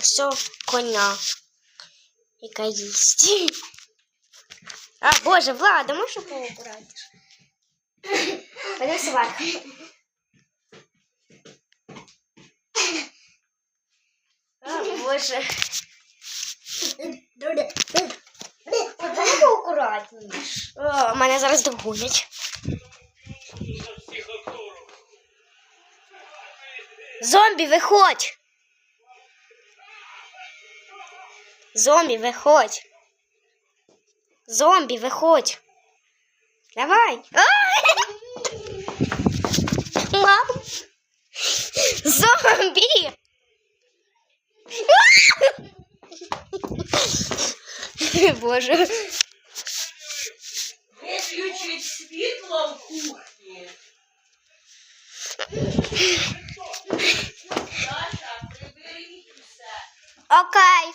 все коня, яка їсть. А, боже, Влада, можеш поаккуратніше? Пойдем сварка. А, боже. Давай поаккуратніше. О, мене зараз догонять. Зомбі, виходь! Зомбі, виходь! Зомбі, виходь! Давай! Мам! Зомбі! Боже. Виключить світло в кухні. Окей.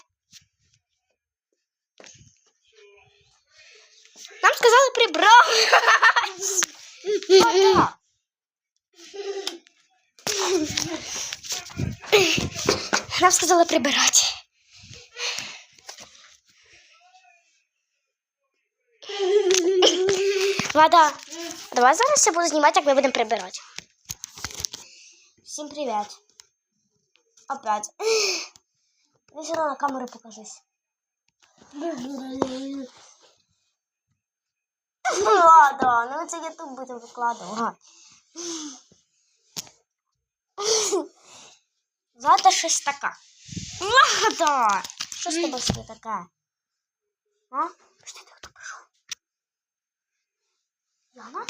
Нам сказали прибрати. Вода. Нам сказали прибирати. Вода. Давай зараз я буду знімати, як ми будемо прибирати. Всім привіт. Опять. Я все равно на камеру покажусь. Ладно, ну це ютуб буде викладувати. Влада щось така. Влада! Що з тобою ще таке? А? Що ти хто пішов? Яна?